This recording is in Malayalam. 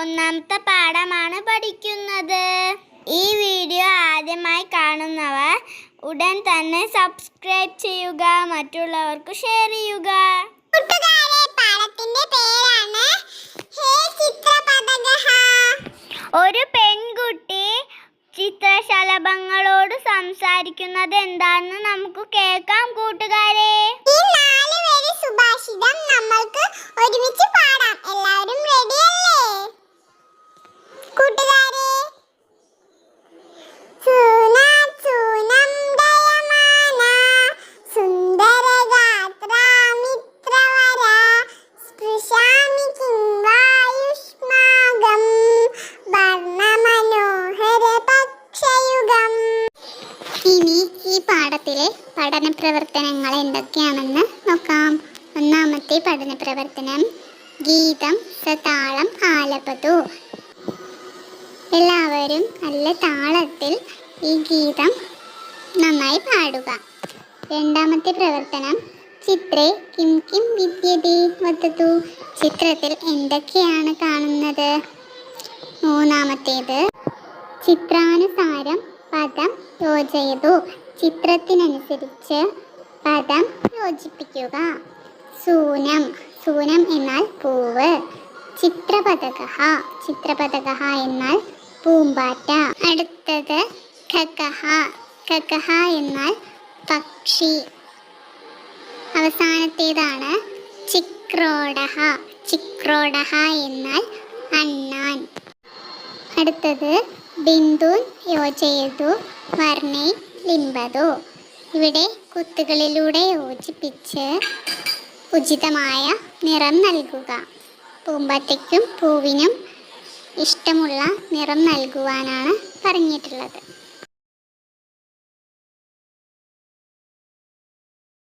ഒന്നാമത്തെ പാഠമാണ് പഠിക്കുന്നത്. ഈ വീഡിയോ ആദ്യമായി കാണുന്നവർ ഉടൻ തന്നെ സബ്സ്ക്രൈബ് ചെയ്യുക മറ്റുള്ളവർക്ക് ഷെയർ ചെയ്യുക. ഒരു പെൺകുട്ടി ചിത്രശലഭങ്ങളോട് സംസാരിക്കുന്നത് എന്താണെന്ന് നമുക്ക് കേൾക്കാം കൂട്ടുകാരെ. എന്തൊക്കെയാണെന്ന് നോക്കാം. ഒന്നാമത്തെ പഠന പ്രവർത്തനം ഗീതം സതാളം ആലപതു എല്ലാവരും നല്ല താളത്തിൽ ഈ ഗീതം നന്നായി പാടുക. രണ്ടാമത്തെ പ്രവർത്തനം. ചിത്രേ കിം കിം വിദ്യതേ വത്തു. ചിത്രത്തിൽ എന്തൊക്കെയാണ് കാണുന്നത്? മൂന്നാമത്തേത്. ചിത്രാനുസാരം പദം യോജയതു. ചിത്രത്തിനനുസരിച്ച് പദം യോജിപ്പിക്കുക. സൂനം. സൂനം എന്നാൽ പൂവ്. ചിത്രപതക ചിത്രപതക എന്നാൽ പൂമ്പാറ്റ. അടുത്തത് ഖകഹ. ഖകഹ എന്നാൽ പക്ഷി. അവസാനത്തേതാണ് ചിക്രോഡഹ ചിക്രോഡഹ എന്നാൽ അണ്ണാൻ. അടുത്തത് ബിന്ദു യോജയതു വർണി ലിംബതു. ഇവിടെ കുത്തുകളിലൂടെ യോജിപ്പിച്ച് ഉചിതമായ നിറം നൽകുക. പൂമ്പാറ്റയ്ക്കും പൂവിനും ഇഷ്ടമുള്ള നിറം നൽകുവാനാണ് പറഞ്ഞിട്ടുള്ളത്.